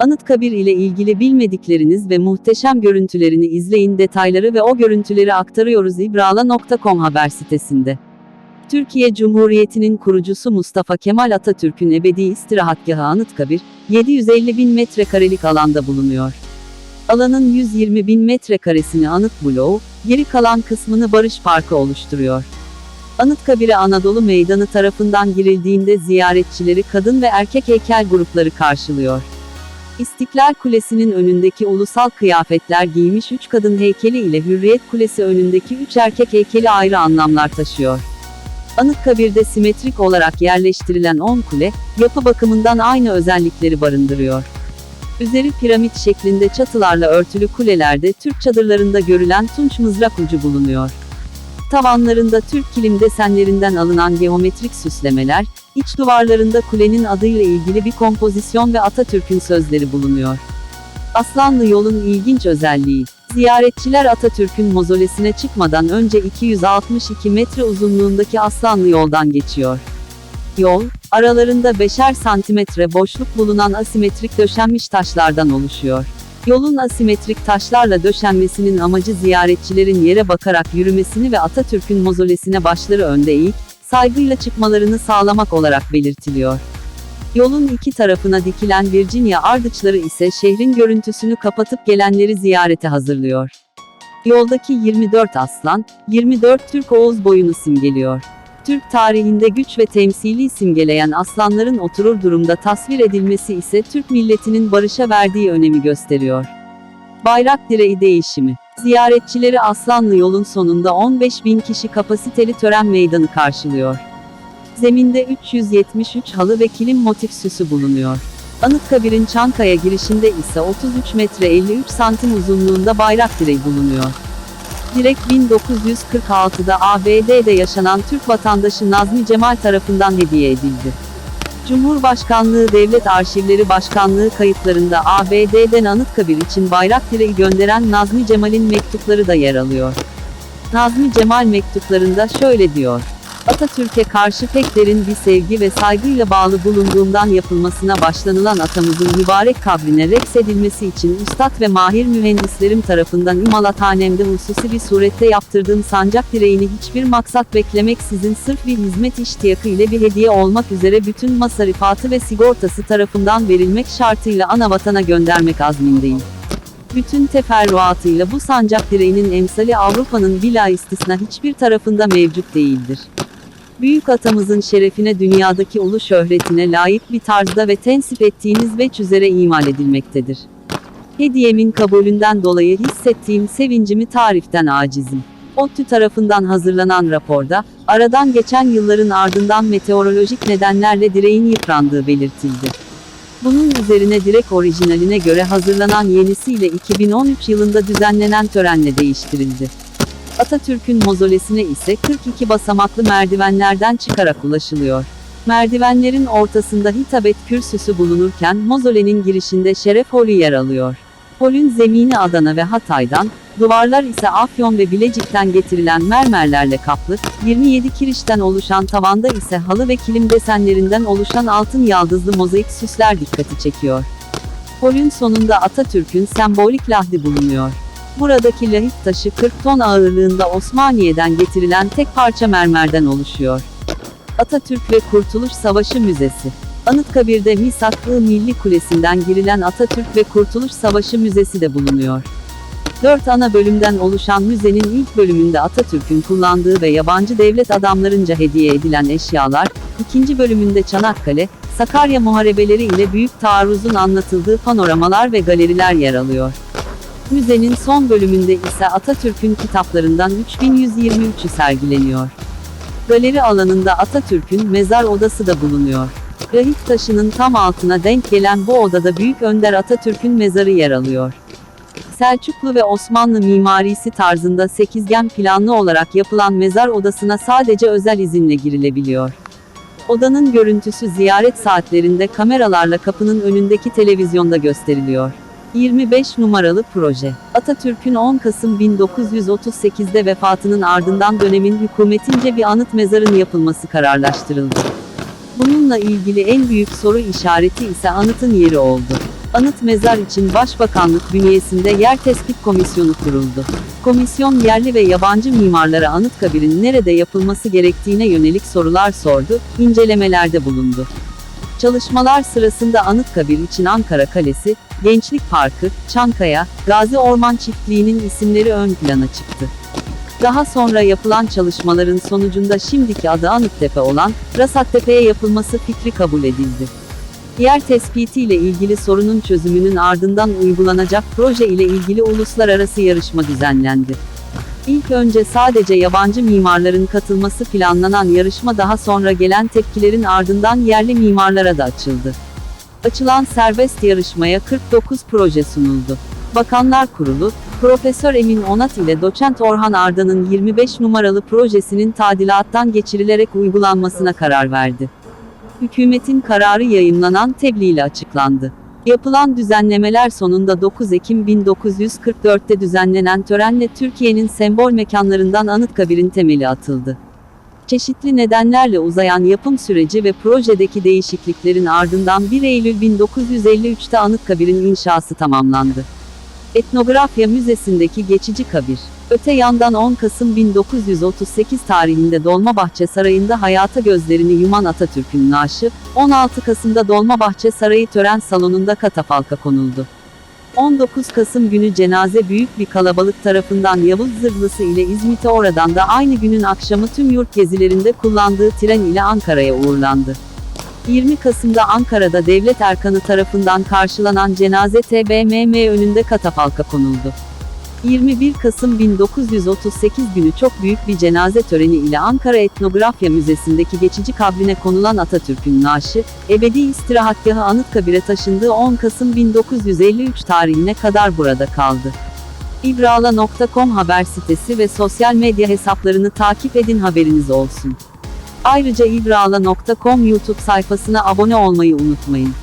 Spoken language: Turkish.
Anıtkabir ile ilgili bilmedikleriniz ve muhteşem görüntülerini izleyin detayları ve o görüntüleri aktarıyoruz ibrala.com haber sitesinde. Türkiye Cumhuriyeti'nin kurucusu Mustafa Kemal Atatürk'ün ebedi istirahatgahı Anıtkabir, 750 bin metrekarelik alanda bulunuyor. Alanın 120 bin metrekaresini anıt bloğu, geri kalan kısmını Barış Parkı oluşturuyor. Anıtkabir'e Anadolu Meydanı tarafından girildiğinde ziyaretçileri kadın ve erkek heykel grupları karşılıyor. İstiklal Kulesi'nin önündeki ulusal kıyafetler giymiş 3 kadın heykeli ile Hürriyet Kulesi önündeki 3 erkek heykeli ayrı anlamlar taşıyor. Anıtkabir'de simetrik olarak yerleştirilen 10 kule, yapı bakımından aynı özellikleri barındırıyor. Üzeri piramit şeklinde çatılarla örtülü kulelerde Türk çadırlarında görülen tunç mızrak ucu bulunuyor. Tavanlarında Türk kilim desenlerinden alınan geometrik süslemeler, iç duvarlarında kulenin adıyla ilgili bir kompozisyon ve Atatürk'ün sözleri bulunuyor. Aslanlı yolun ilginç özelliği, ziyaretçiler Atatürk'ün mozolesine çıkmadan önce 262 metre uzunluğundaki Aslanlı yoldan geçiyor. Yol, aralarında 5'er santimetre boşluk bulunan asimetrik döşenmiş taşlardan oluşuyor. Yolun asimetrik taşlarla döşenmesinin amacı ziyaretçilerin yere bakarak yürümesini ve Atatürk'ün mozolesine başları önde eğik, saygıyla çıkmalarını sağlamak olarak belirtiliyor. Yolun iki tarafına dikilen Virginia ardıçları ise şehrin görüntüsünü kapatıp gelenleri ziyarete hazırlıyor. Yoldaki 24 aslan, 24 Türk Oğuz boyunu simgeliyor. Türk tarihinde güç ve temsili simgeleyen aslanların oturur durumda tasvir edilmesi ise Türk milletinin barışa verdiği önemi gösteriyor. Bayrak direği değişimi. Ziyaretçileri Aslanlı yolun sonunda 15 bin kişi kapasiteli tören meydanı karşılıyor. Zeminde 373 halı ve kilim motif süsü bulunuyor. Anıtkabir'in Çankaya girişinde ise 33 metre 53 santim uzunluğunda bayrak direği bulunuyor. Direk 1946'da ABD'de yaşanan Türk vatandaşı Nazmi Cemal tarafından hediye edildi. Cumhurbaşkanlığı Devlet Arşivleri Başkanlığı kayıtlarında ABD'den Anıtkabir için bayrak direği gönderen Nazmi Cemal'in mektupları da yer alıyor. Nazmi Cemal mektuplarında şöyle diyor. Atatürk'e karşı pek derin bir sevgi ve saygıyla bağlı bulunduğumdan yapılmasına başlanılan atamızın mübarek kabrine reksedilmesi için üstad ve mahir mühendislerim tarafından imalathanemde hususi bir surette yaptırdığım sancak direğini hiçbir maksat beklemeksizin sırf bir hizmet iştiyakı ile bir hediye olmak üzere bütün masarifatı ve sigortası tarafından verilmek şartıyla ana vatana göndermek azmindeyim. Bütün teferruatıyla bu sancak direğinin emsali Avrupa'nın bila istisna hiçbir tarafında mevcut değildir. Büyük atamızın şerefine dünyadaki ulu şöhretine layık bir tarzda ve tensip ettiğiniz veç üzere imal edilmektedir. Hediyemin kabulünden dolayı hissettiğim sevincimi tariften acizim. ODTÜ tarafından hazırlanan raporda, aradan geçen yılların ardından meteorolojik nedenlerle direğin yıprandığı belirtildi. Bunun üzerine direk orijinaline göre hazırlanan yenisiyle 2013 yılında düzenlenen törenle değiştirildi. Atatürk'ün mozolesine ise 42 basamaklı merdivenlerden çıkarak ulaşılıyor. Merdivenlerin ortasında hitabet kürsüsü bulunurken mozolenin girişinde şeref holü yer alıyor. Holün zemini Adana ve Hatay'dan, duvarlar ise Afyon ve Bilecik'ten getirilen mermerlerle kaplı, 27 kirişten oluşan tavanda ise halı ve kilim desenlerinden oluşan altın yaldızlı mozaik süsler dikkati çekiyor. Holün sonunda Atatürk'ün sembolik lahdi bulunuyor. Buradaki lahit taşı 40 ton ağırlığında Osmaniye'den getirilen tek parça mermerden oluşuyor. Atatürk ve Kurtuluş Savaşı Müzesi Anıtkabir'de Misak-ı Milli Kulesi'nden girilen Atatürk ve Kurtuluş Savaşı Müzesi de bulunuyor. Dört ana bölümden oluşan müzenin ilk bölümünde Atatürk'ün kullandığı ve yabancı devlet adamlarınca hediye edilen eşyalar, ikinci bölümünde Çanakkale, Sakarya muharebeleri ile büyük taarruzun anlatıldığı panoramalar ve galeriler yer alıyor. Müzenin son bölümünde ise Atatürk'ün kitaplarından 3123'ü sergileniyor. Galeri alanında Atatürk'ün mezar odası da bulunuyor. Rahit taşının tam altına denk gelen bu odada Büyük Önder Atatürk'ün mezarı yer alıyor. Selçuklu ve Osmanlı mimarisi tarzında sekizgen planlı olarak yapılan mezar odasına sadece özel izinle girilebiliyor. Odanın görüntüsü ziyaret saatlerinde kameralarla kapının önündeki televizyonda gösteriliyor. 25 numaralı proje. Atatürk'ün 10 Kasım 1938'de vefatının ardından dönemin hükümetince bir anıt mezarın yapılması kararlaştırıldı. Bununla ilgili en büyük soru işareti ise anıtın yeri oldu. Anıt mezar için Başbakanlık bünyesinde yer tespit komisyonu kuruldu. Komisyon yerli ve yabancı mimarlara Anıtkabir'in nerede yapılması gerektiğine yönelik sorular sordu, incelemelerde bulundu. Çalışmalar sırasında Anıtkabir için Ankara Kalesi, Gençlik Parkı, Çankaya, Gazi Orman Çiftliği'nin isimleri ön plana çıktı. Daha sonra yapılan çalışmaların sonucunda şimdiki adı Anıttepe olan, Rasattepe'ye yapılması fikri kabul edildi. Yer tespiti ile ilgili sorunun çözümünün ardından uygulanacak proje ile ilgili uluslararası yarışma düzenlendi. İlk önce sadece yabancı mimarların katılması planlanan yarışma daha sonra gelen tepkilerin ardından yerli mimarlara da açıldı. Açılan serbest yarışmaya 49 proje sunuldu. Bakanlar Kurulu, Profesör Emin Onat ile Doçent Orhan Arda'nın 25 numaralı projesinin tadilattan geçirilerek uygulanmasına karar verdi. Hükümetin kararı yayınlanan tebliğ ile açıklandı. Yapılan düzenlemeler sonunda 9 Ekim 1944'te düzenlenen törenle Türkiye'nin sembol mekanlarından Anıtkabir'in temeli atıldı. Çeşitli nedenlerle uzayan yapım süreci ve projedeki değişikliklerin ardından 1 Eylül 1953'te Anıtkabir'in inşası tamamlandı. Etnografya Müzesi'ndeki geçici kabir. Öte yandan 10 Kasım 1938 tarihinde Dolmabahçe Sarayı'nda hayata gözlerini yuman Atatürk'ün naaşı, 16 Kasım'da Dolmabahçe Sarayı tören salonunda katafalka konuldu. 19 Kasım günü cenaze büyük bir kalabalık tarafından Yavuz Zırhlısı ile İzmit'e oradan da aynı günün akşamı tüm yurt gezilerinde kullandığı tren ile Ankara'ya uğurlandı. 20 Kasım'da Ankara'da devlet erkanı tarafından karşılanan cenaze TBMM önünde katafalka konuldu. 21 Kasım 1938 günü çok büyük bir cenaze töreni ile Ankara Etnografya Müzesi'ndeki geçici kabrine konulan Atatürk'ün naaşı, ebedi istirahatgahı Anıtkabir'e taşındığı 10 Kasım 1953 tarihine kadar burada kaldı. İbrala.com haber sitesi ve sosyal medya hesaplarını takip edin haberiniz olsun. Ayrıca İbrala.com YouTube sayfasına abone olmayı unutmayın.